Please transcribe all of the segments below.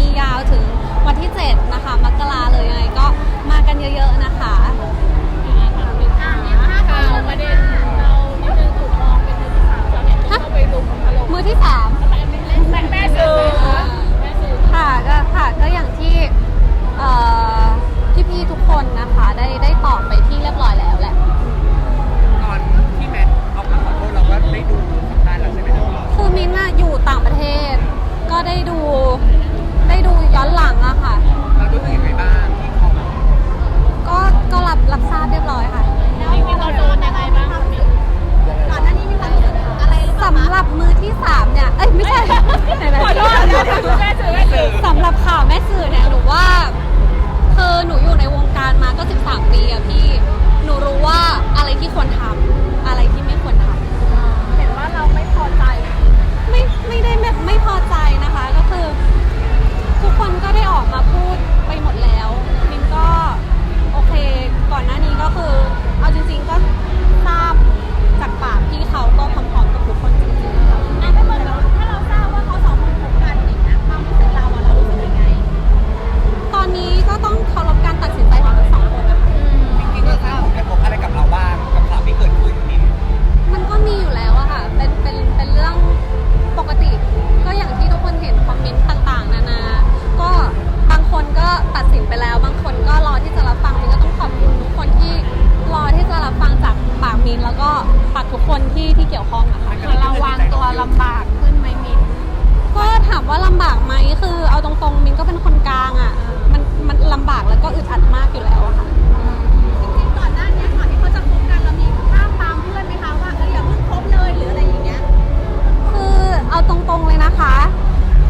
มียาวถึงวันที่ 7 นะคะ มกราเลยยังไงก็มากันเยอะๆนะคะ หรับมือที่สามเนี่ย เอ้ยไม่ใช่ไหนๆขอโทษแม่สื่อแม่สื่อ สำหรับข่าวแม่สื่อเนี่ยหนูว่าคือหนูอยู่ในวงการมาก็ 13 ปีอะพี่ หนูรู้ว่าอะไรที่ควรทำอะไรที่ไม่ควรทำ เห็นว่าเราไม่พอใจามว่าลำบากไหมคือเอาตรงๆมินก็เป็นคนกลางอะมันมันลำบากแล้วก็อึดอัดมากอยู่แล้วอะค่ะจริงๆก่อนหน้านี้ก่อนที่เขาจะคบกันเรามีห้ามปรามเพื่อนไหมคะว่าเอออย่าเพิ่งคบเลยหรืออะไรอย่างเงี้ยคือเอาตรงๆเลยนะคะ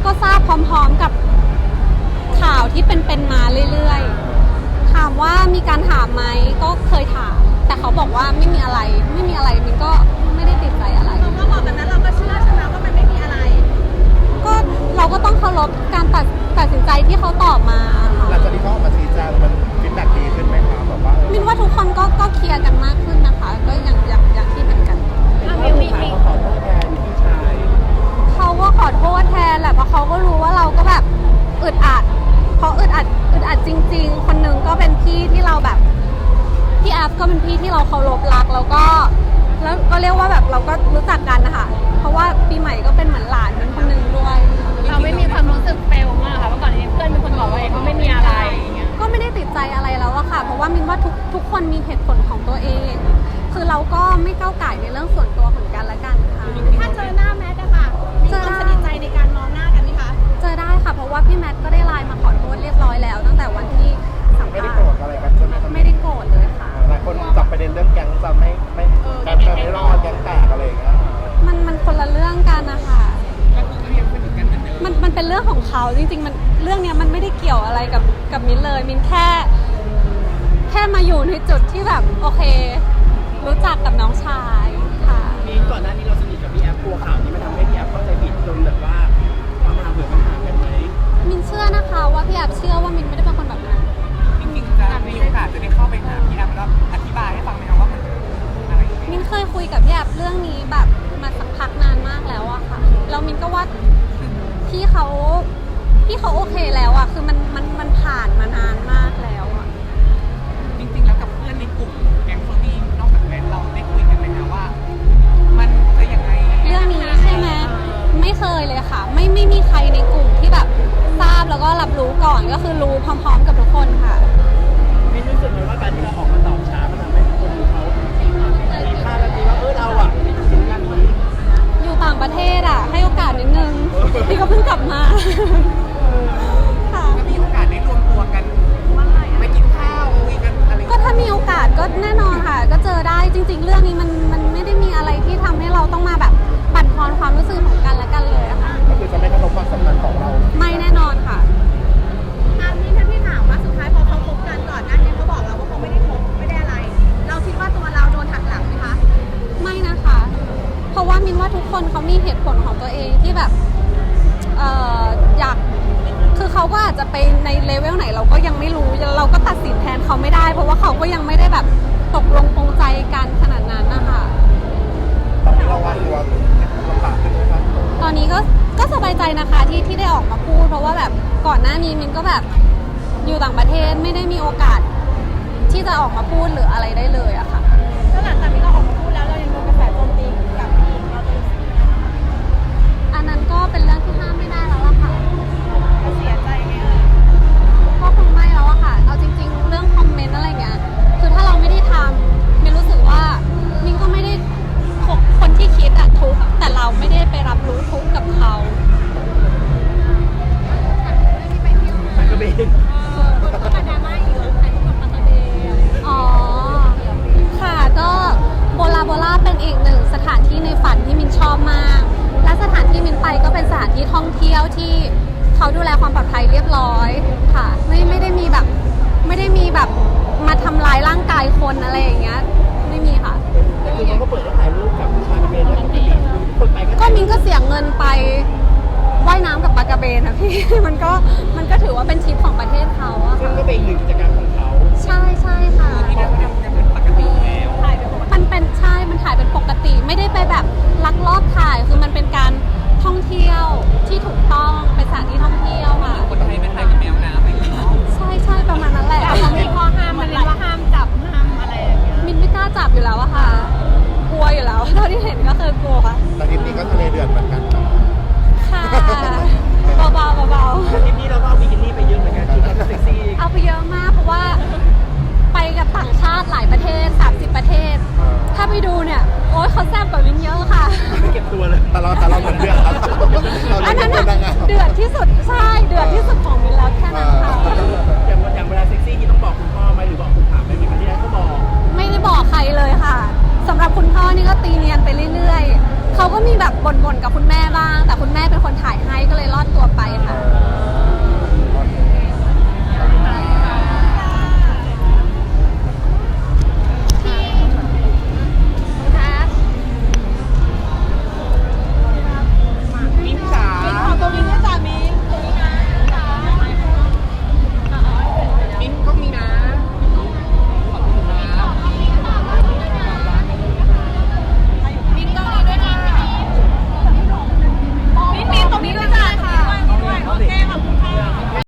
ก็ทราบพร้อมๆกับข่าวที่เป็นๆมาเรื่อยๆ ถามว่ามีการถามไหมก็เคยถาม แต่เขาบอกว่าไม่มีอะไรไม่มีอะไรมินก็ไม่ได้ติดใจอะไรเราก็บอกแบบนั้นเราก็เชื่อใช่ไหมว่ามันไม่มีอะไร ก็ เราก็ต้องเคารพการตัดตัดสินใจที่เขาตอบมาค่ะหลังจากที่เขาออกมาชี้แจงมันฟีดแบ็กดีขึ้นไหมคะแบบว่าเออมินว่าทุกคนก็ก็เคลียร์กันมากขึ้นนะคะ ก็อย่างอย่างอย่างที่เป็นกันมีมีมีเขาขอโทษแทนพี่ชายเขาก็ขอโทษแทนแหละเพราะเขาก็รู้ว่าเราก็แบบอึดอัดเพราะอึดอัดอึดอัดจริง ๆ คนหนึ่งก็เป็นพี่ที่เราแบบพี่แอฟก็เป็นพี่ที่เราเคารพรักแล้วก็ แล้วก็เรียกว่าแบบเราก็รู้จักกันนะคะเพราะว่าปีใหม่ก็เป็นเหมือนหลานเป็นคนหนึ่งด้วย เราไม่มีความรู้สึกเฟลมากค่ะเพราะก่อนนี้เพื่อนเป็นคนบอกว่าเองเขาไม่มีอะไรอย่างเงี้ยก็ไม่ได้ติดใจอะไรแล้วอะค่ะ เพราะว่ามินว่าทุกทุกคนมีเหตุผลของตัวเอง คือเราก็ไม่ก้าวไก่ายในเรื่องส่วนตัวของกันและกันค่ะถ้าเจอหน้าแมทอะค่ะมีความสนิทใจในการมองหน้ากันไหมคะเจอได้ค่ะเพราะว่าพี่แมทก็ได้ไลน์มาขอโทษเรียบร้อยแล้ว ตั้งแต่วันที่ มินเลย มินแค่ แค่มาอยู่ในจุดที่แบบโอเค รู้จักกับน้องชายค่ะ มีก่อนหน้านี้เราสนิทกับพี่แอฟกลัวข่าวนี้มันทำให้พี่แอฟเข้าใจผิดจนแบบว่ามามาเบื่อปัญหากันไหมมินเชื่อนะคะว่าพี่แอบเชื่อว่ามินไม่ได้เป็นคนแบบนั้น จริงๆจะมีโอกาสจะได้ มินว่าทุกคนเขามีเหตุผลของตัวเองที่แบบเอ่ออยากคือเขาก็อาจจะไปในเลเวลไหนเราก็ยังไม่รู้เราก็ตัดสินแทนเขาไม่ได้ เพราะว่าเขาก็ยังไม่ได้แบบตกลงปรงใจกันขนาดนั้นนะคะตอนนี้เราวางตัวลำบากขึ้นไหมคะตอนนี้ก็ก็สบายใจนะคะที่ที่ได้ออกมาพูด เพราะว่าแบบก่อนหน้านี้มินก็แบบอยู่ต่างประเทศไม่ได้มีโอกาสที่จะออกมาพูดหรืออะไรได้เลยอะค่ะแล้วหลังจากที่เราออกมา รียบร้อยค่ะ ไม่ไม่ได้มีแบบ ไม่ได้มีแบบมาทำร้ายร่างกายคนอะไรอย่างเงี้ย ไม่มีค่ะ แต่คือมันก็เปิดให้ถ่ายรูปกับชากระเบนได้ปกติคนไปก็ก็มินก็เสียเงินไปว่ายน้ำกับปลากระเบนนะพี่ มันก็มันก็ถือว่าเป็นทริปของประเทศเขาอะซึ่งค่ะก็เป็นอีกหนึ่งกิจกรรมของเขาใช่ใช่ค่ะที่นั่นยังยังเป็นปกติแล้วมันเป็นใช่ มันถ่ายเป็นปกติ ไม่ได้ไปแบบลักลอบถ่าย คือมันเป็นการท่องเที่ยว ก็ทะเลเดือด